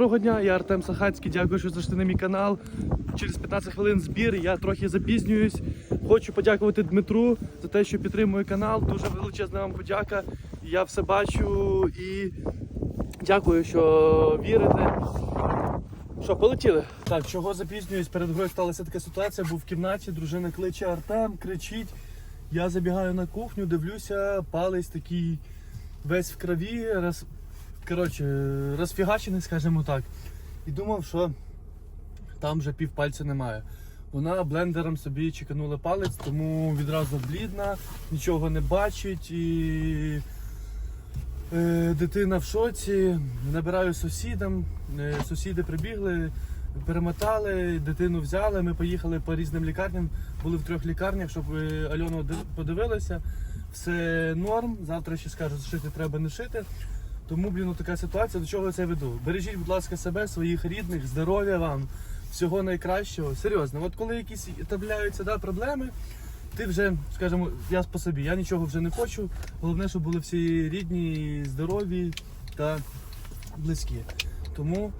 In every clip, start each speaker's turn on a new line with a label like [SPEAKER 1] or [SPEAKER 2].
[SPEAKER 1] Доброго дня, я Артем Сахацький. Дякую, що зайшли на мій канал. Через 15 хвилин збір. Я трохи запізнююсь. Хочу подякувати Дмитру за те, що підтримує канал. Дуже величезна вам подяка. Я все бачу і дякую, що вірите. Що, полетіли? Так, чого запізнююсь? Перед грою сталася така ситуація. Був в кімнаті, дружина кличе Артем, кричить. Я забігаю на кухню, дивлюся, палець такий весь в крові. Коротше, розфігачений, скажімо так. І думав, що там вже пів пальця немає. Вона блендером собі чеканула палець, тому відразу блідна, нічого не бачить і е, дитина в шоці. Набираю сусідам, е, сусіди прибігли, перемотали, дитину взяли. Ми поїхали по різним лікарням, були в трьох лікарнях, щоб е, Альону ди- Все норм. Завтра ще скажуть, шити треба не шити. Тому, блін, ну, така ситуація, до чого я це веду. Бережіть, будь ласка, себе, своїх рідних, здоров'я вам, всього найкращого. Серйозно, от коли якісь трапляються да, проблеми, ти вже, скажімо, я по собі, я нічого вже не хочу. Головне, щоб були всі рідні, здорові та близькі. Тому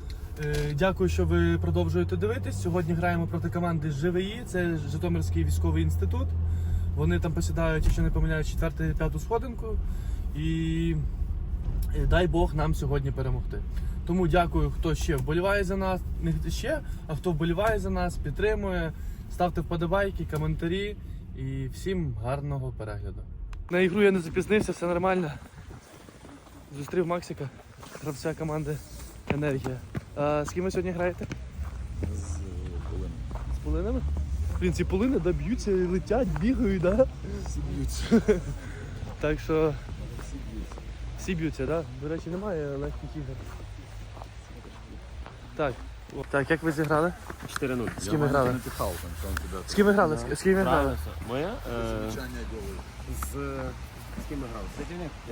[SPEAKER 1] е, дякую, що ви продовжуєте дивитись. Сьогодні граємо проти команди ЖВІ, це Житомирський військовий інститут. Вони там посідають, якщо не помиляють, четверту п'яту сходинку. І дай Бог нам сьогодні перемогти. Тому дякую, хто ще вболіває за нас, не ще, а хто вболіває за нас, підтримує. Ставте вподобайки, коментарі і всім гарного перегляду. На ігру я не запізнився, все нормально. Зустрів Максика, гравця команди Енергія. А з ким ви сьогодні граєте?
[SPEAKER 2] З Волини.
[SPEAKER 1] З полинами? Блін, ці полини да, б'ються, летять, бігають, да?
[SPEAKER 2] Б'ються.
[SPEAKER 1] Так що
[SPEAKER 2] Всі б'ються.
[SPEAKER 1] да? До речі, немає легких ігор. Так. Так, як ви зіграли?
[SPEAKER 3] 4-0.
[SPEAKER 1] З ким ви грали?
[SPEAKER 2] Не там, що він тебе.
[SPEAKER 1] З ким ви грали? З- З ким ви грали?
[SPEAKER 3] Моя? Е,
[SPEAKER 2] Замічання голи.
[SPEAKER 3] з... З ким ми грали?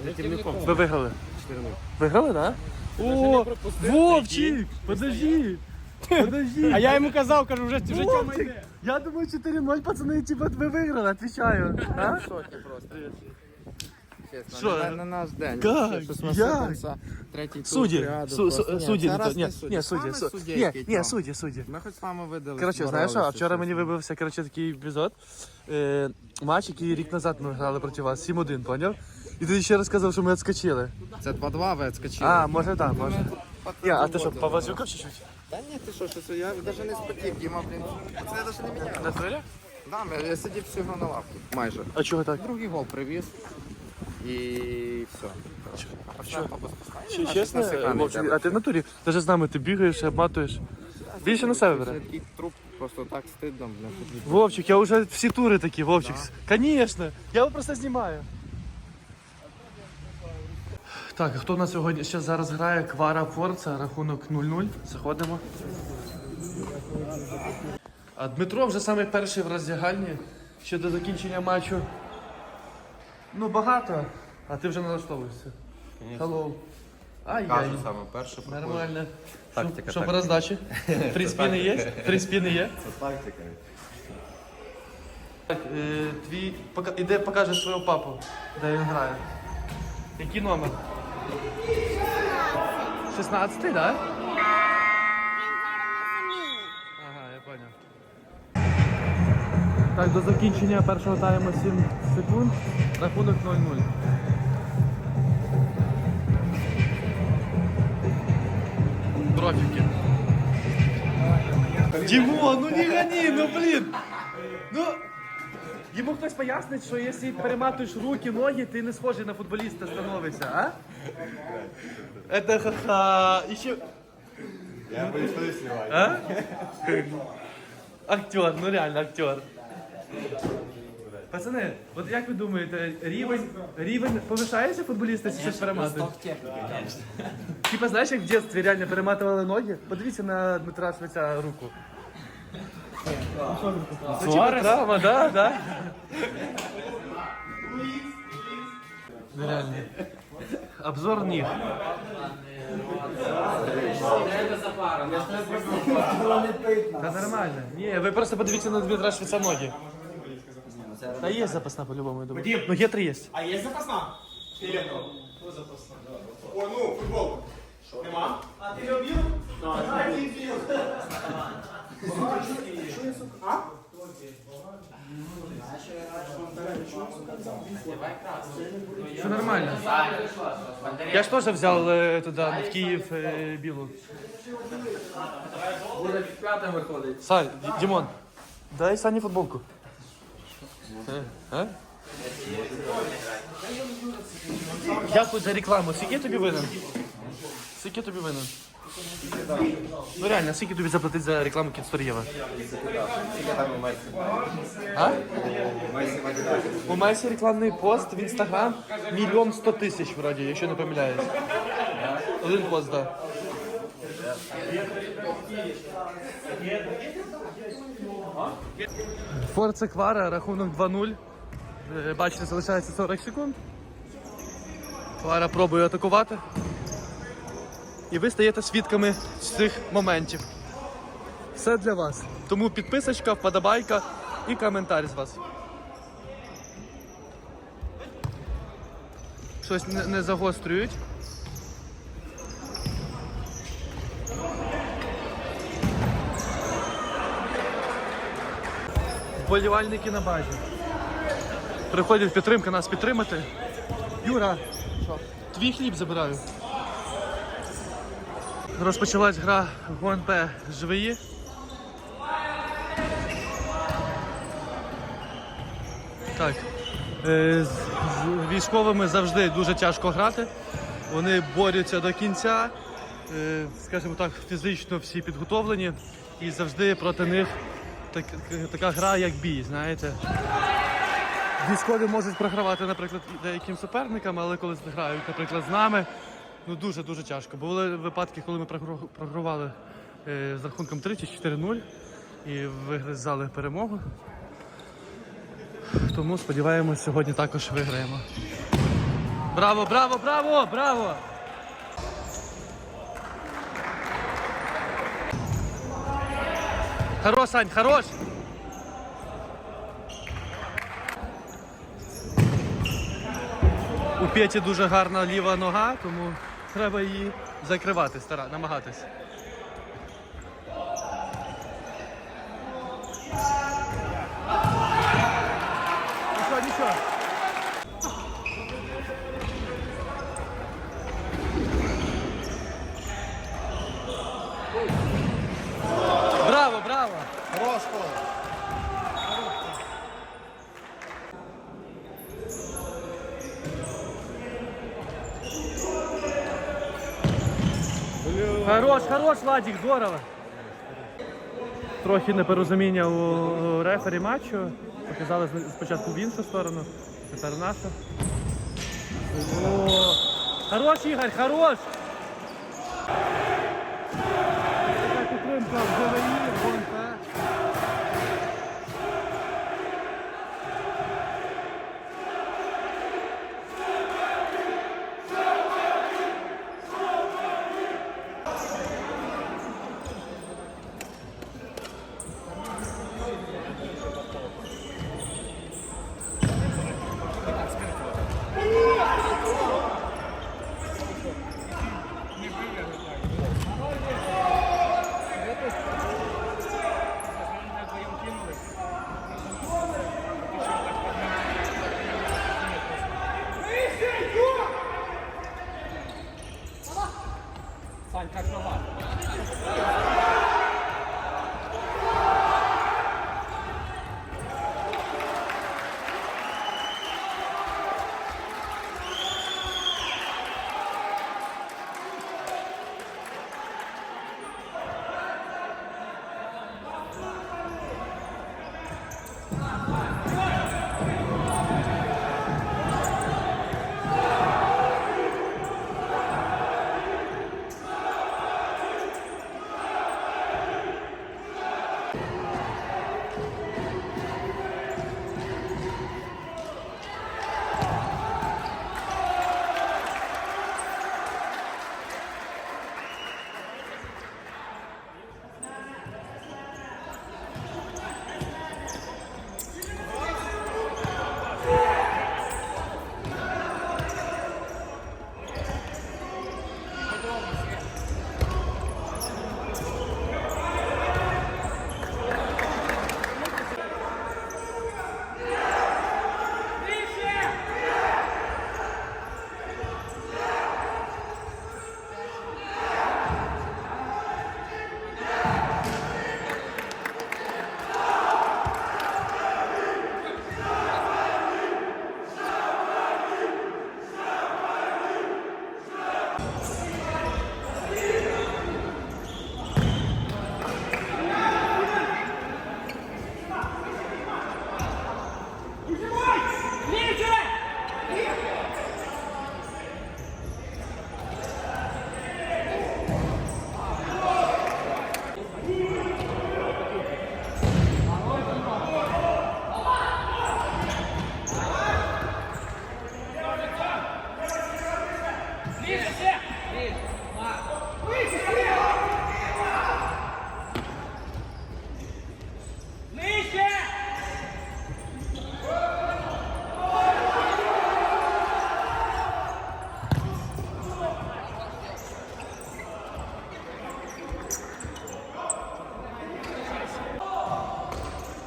[SPEAKER 3] З Рятівником.
[SPEAKER 1] Ви виграли.
[SPEAKER 3] 4-0.
[SPEAKER 1] Виграли, так? Да? О, Вовчик! Подожди! Подожди!
[SPEAKER 4] А я йому казав, кажу, вже, вже тьома
[SPEAKER 1] Вовчик!
[SPEAKER 4] йде.
[SPEAKER 1] Я думаю, 4-0, пацани, типа ви виграли, отвечаю. А?
[SPEAKER 5] шокі просто. Чесно,
[SPEAKER 1] Що?
[SPEAKER 5] на, на наш день.
[SPEAKER 1] Как?
[SPEAKER 5] Щось
[SPEAKER 1] Як?
[SPEAKER 5] Васильівця, третій тур
[SPEAKER 1] Судді,
[SPEAKER 5] ряду
[SPEAKER 1] су,
[SPEAKER 5] просто.
[SPEAKER 1] су,
[SPEAKER 5] Ні,
[SPEAKER 1] судді,
[SPEAKER 5] це
[SPEAKER 1] не
[SPEAKER 5] раз
[SPEAKER 1] то. Ні,
[SPEAKER 5] судді.
[SPEAKER 1] ні, судді,
[SPEAKER 5] Саме
[SPEAKER 1] су-
[SPEAKER 5] судді,
[SPEAKER 1] ні,
[SPEAKER 5] який
[SPEAKER 1] ні,
[SPEAKER 5] там.
[SPEAKER 1] судді, судді.
[SPEAKER 5] Ми хоч з вами видали.
[SPEAKER 1] Коротше, знаєш що, а вчора мені
[SPEAKER 5] вибив.
[SPEAKER 1] вибився коротше, такий епізод. Е, матч, який рік назад ми грали проти вас, 7-1, поняв? І ти ще розказав, що ми відскочили.
[SPEAKER 5] Це 2-2, ви відскочили.
[SPEAKER 1] А, може так, може. Ні, а ти що, повозюкав чуть-чуть?
[SPEAKER 5] Та ні, ти що, що я навіть не спотів, Діма, блін. Це я навіть не міняв.
[SPEAKER 1] На твоє?
[SPEAKER 5] Да, я- я сидів всю гру на лавці. Майже.
[SPEAKER 1] А чого так?
[SPEAKER 5] Другий гол привіз. І все. А папа
[SPEAKER 1] Чи чесно, Вовчик, а ти в натурі, навіть з нами ти бігаєш, обматуєш. Більше на себе бере.
[SPEAKER 5] Такий труп просто так стидно.
[SPEAKER 1] Вовчик, я вже всі тури такі, Вовчик. Конечно. Я його просто знімаю. Так, а хто у нас сьогодні ще зараз грає? Квара Форца, рахунок 0-0. Заходимо. А Дмитро вже саме перший в роздягальні. Ще до закінчення матчу. Ну, багато, а ти вже налаштовуєшся. Hello. Ай-яй.
[SPEAKER 3] саме перше.
[SPEAKER 1] Нормально.
[SPEAKER 3] Тактика,
[SPEAKER 1] Що по
[SPEAKER 3] тактика.
[SPEAKER 1] роздачі? Фріспіни є? Фріспіни є?
[SPEAKER 2] Це тактика.
[SPEAKER 1] Так, е, твій пока, іде покажеш свого папу, де він грає. Який номер? 16, так? Да? Так, до закінчення першого тайму 7 секунд. Рахунок 0-0. Трофіки. Дімон, ну не гони, ну блін! Ну, Йому хтось пояснить, що якщо перематуєш руки, ноги, ти не схожий на футболіста становишся, а? Это ха-ха. І ще...
[SPEAKER 2] Я перестаю знімати.
[SPEAKER 1] А? Актер, ну реально актер. Пацани, от як ви думаєте, рівень, рівень повишається футболіста, чи щось перематує? Типа, знаєш, як в дитинстві реально перематували ноги? Подивіться на Дмитра Швеця руку. Ну, типа травма, да, да. Нереально. Обзор ніг. Та нормально. Ні, ви просто подивіться на Дмитра Швеця ноги. це Та є запасна по-любому, я думаю. Вадим! Ну є три є.
[SPEAKER 4] А є запасна? Філето. Хто запасна? О, ну, футбол. Нема? А ти любив? Так. А?
[SPEAKER 1] Все нормально. Я ж тоже взял э, туда, в Киев, э, Билу.
[SPEAKER 5] Буде п'ятим виходить.
[SPEAKER 1] Саль, Димон, дай Сане футболку. Е, е? Дякую за рекламу. Скільки я тобі винен? Скільки я тобі винен? Ну реально, скільки тобі заплатити за рекламу Кіцторєва?
[SPEAKER 2] Скільки там у Месі?
[SPEAKER 1] А?
[SPEAKER 2] У Месі в Адідасі.
[SPEAKER 1] У Месі рекламний пост в інстаграм мільйон сто тисяч вроді, якщо не помиляюсь. Один пост, так. Форце Квара, рахунок 2-0. Е, Бачите, залишається 40 секунд. Квара пробує атакувати. І ви стаєте свідками цих моментів. Все для вас. Тому підписочка, вподобайка і коментар з вас. Щось не, не загострюють. Вболівальники на базі. Приходять підтримка нас підтримати. Юра, твій хліб забираю. Розпочалась гра в ГУНП ЖВІ. Так. Е, З, з військовими завжди дуже тяжко грати. Вони борються до кінця, е, скажімо так, фізично всі підготовлені. І завжди проти них так, така гра, як бій, знаєте. Військові можуть програвати, наприклад, деяким суперникам, але коли грають, наприклад, з нами, ну дуже-дуже тяжко. Були випадки, коли ми програвали е, з рахунком 3 чи 4-0 і вигризали перемогу. Тому сподіваємось, сьогодні також виграємо. Браво, браво, браво, браво! Хорош, Сань, хорош! У Петі дуже гарна ліва нога, тому треба її закривати, намагатись. Нічого, нічого. Браво, браво! Хорош, хорош, Владик, здорово. Трохи непорозуміння у рефері матчу. Показали спочатку в іншу сторону, тепер нашу. О, хорош, Ігор, хорош!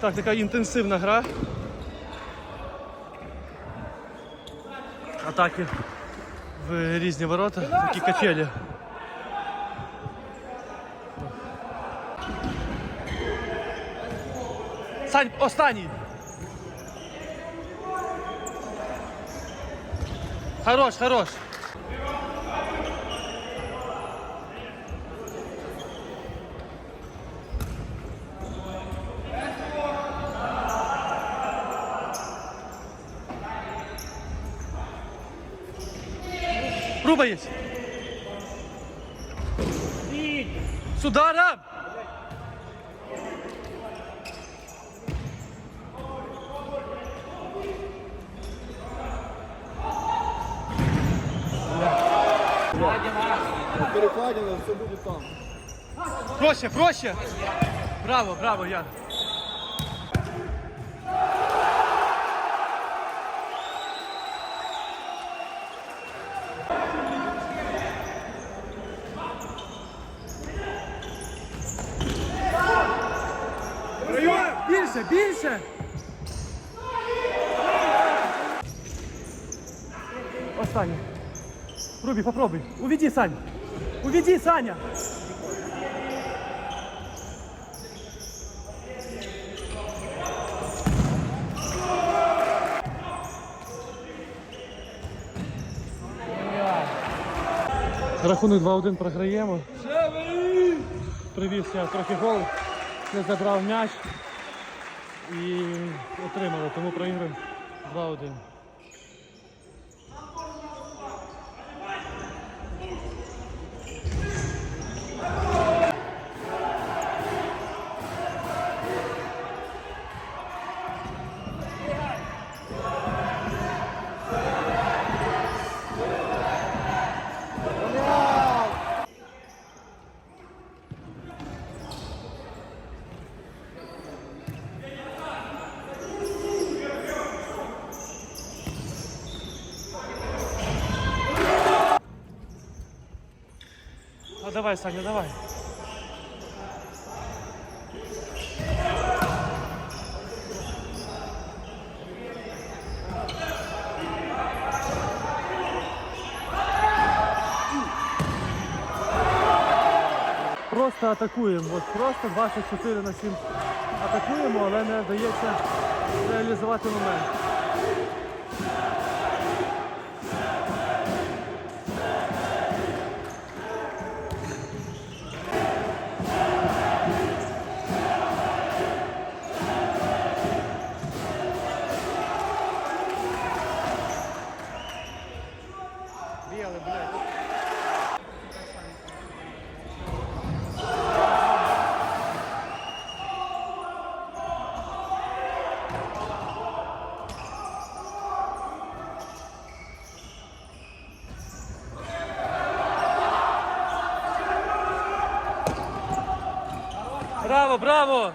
[SPEAKER 1] Так, така інтенсивна гра. Атаки в різні ворота, такі качелі. Сань, останній. Хорош, хорош. Руба есть. С ударом!
[SPEAKER 3] Перекладено, все буде там.
[SPEAKER 1] Проще, проще! Браво, браво, Ян. Більше, більше! Останнє. Рубі, попробуй. Уведи, Сань. Уведи, Саня. Рахунок 2-1 програємо. Привіз я трохи гол, не забрав м'яч і отримали, тому програємо 2-1. Давай, Саня, давай. Просто атакуємо, от просто 24 на 7 атакуємо, але не вдається реалізувати момент. Браво, браво!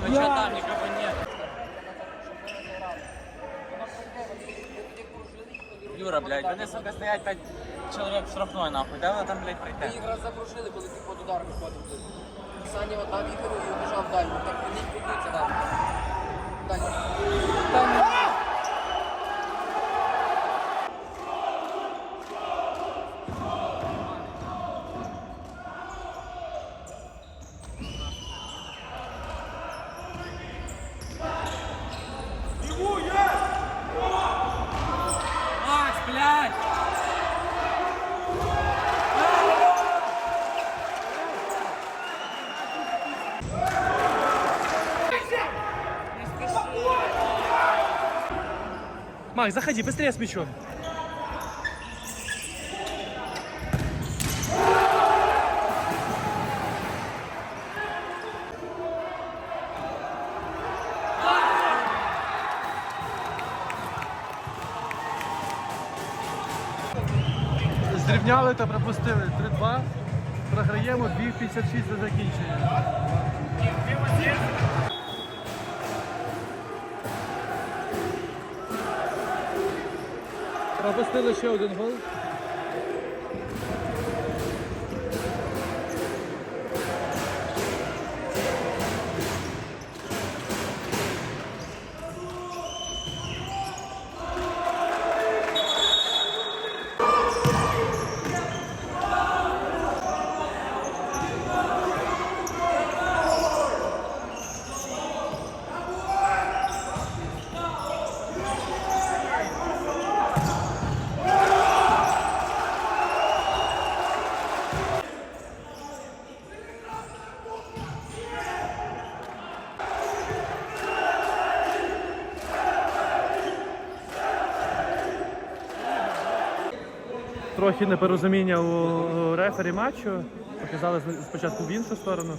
[SPEAKER 6] Ну что там, никого нет. Юра, блядь, вони, сука, стоять 5 чоловік штрафной, нахуй. Де вони там, блядь, прийти?
[SPEAKER 7] Їх раз запрошили, коли ти під удар виходив. Саня отдав Ігорю і deinem
[SPEAKER 6] Макс,
[SPEAKER 1] заходи, быстрее с мячом. Зрівняли та пропустили 3-2. Програємо 2.56 до закінчення. Пропустили ще один гол. Трохи непорозуміння у рефері матчу. Показали спочатку в іншу сторону,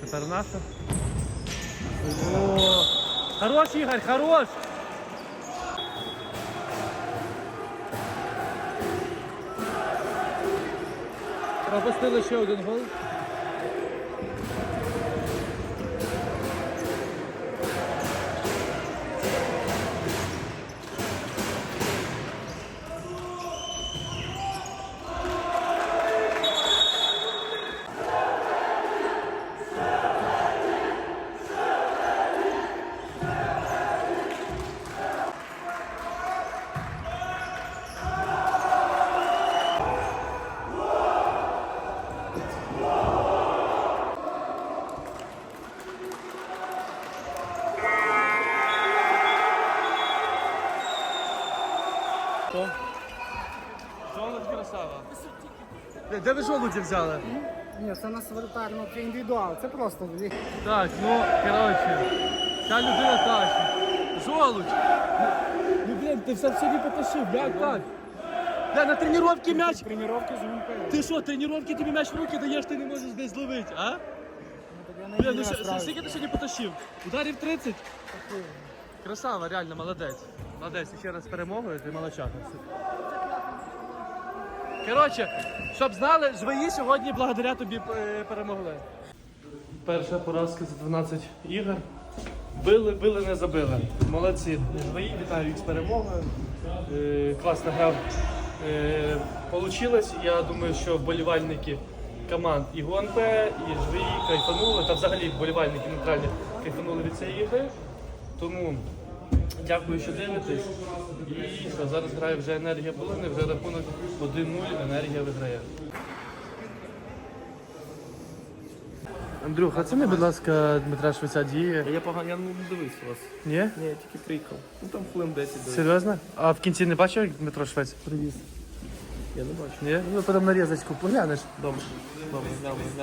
[SPEAKER 1] тепер нашу. Хорош, Ігор, хорош! Пропустили ще один гол. Жолудь красава. Де, де ви жолуді взяли?
[SPEAKER 3] Ні, це нас воротар, ну це індивідуал, це просто
[SPEAKER 1] Так, ну, коротше, ця людина так. Жолудь! Ну, ну блін, ти все сьогодні потащив, як так? Бля, на тренувці м'яч.
[SPEAKER 3] тренування з ГМП.
[SPEAKER 1] Ти що, тренувки тобі м'яч в руки даєш, ти не можеш десь зловити, а? Бля, ну що- скільки ти сьогодні потащив? Ударів 30? Красава, реально, молодець. Молодець, ще раз перемогою, ти молодчата. Коротше, щоб знали, жваї сьогодні благодаря тобі е, перемогли. Перша поразка за 12 ігор. Били, били, не забили. Молодці. Жваї, вітаю їх з перемогою. Е, класно грав. Е, Получилось. Я думаю, що вболівальники команд і ГУНП, і ЖВІ кайфанули, та взагалі вболівальники нейтральні кайфанули від цієї ігри. Тому дякую, що дивитесь. І що, зараз грає вже енергія Волини, вже рахунок 1-0, енергія виграє. Андрюх, оціни, будь ласка, Дмитра Швеця діє.
[SPEAKER 5] Я погано, я не дивився вас.
[SPEAKER 1] Ні?
[SPEAKER 5] Ні, я тільки приїхав. Ну там хвилин 10 дивився.
[SPEAKER 1] Серйозно? А в кінці не бачив, як Дмитро Швець привіз?
[SPEAKER 5] Я не бачу.
[SPEAKER 1] Ні? Ну, потім нарізочку поглянеш.
[SPEAKER 5] Добре. Добре, дякую.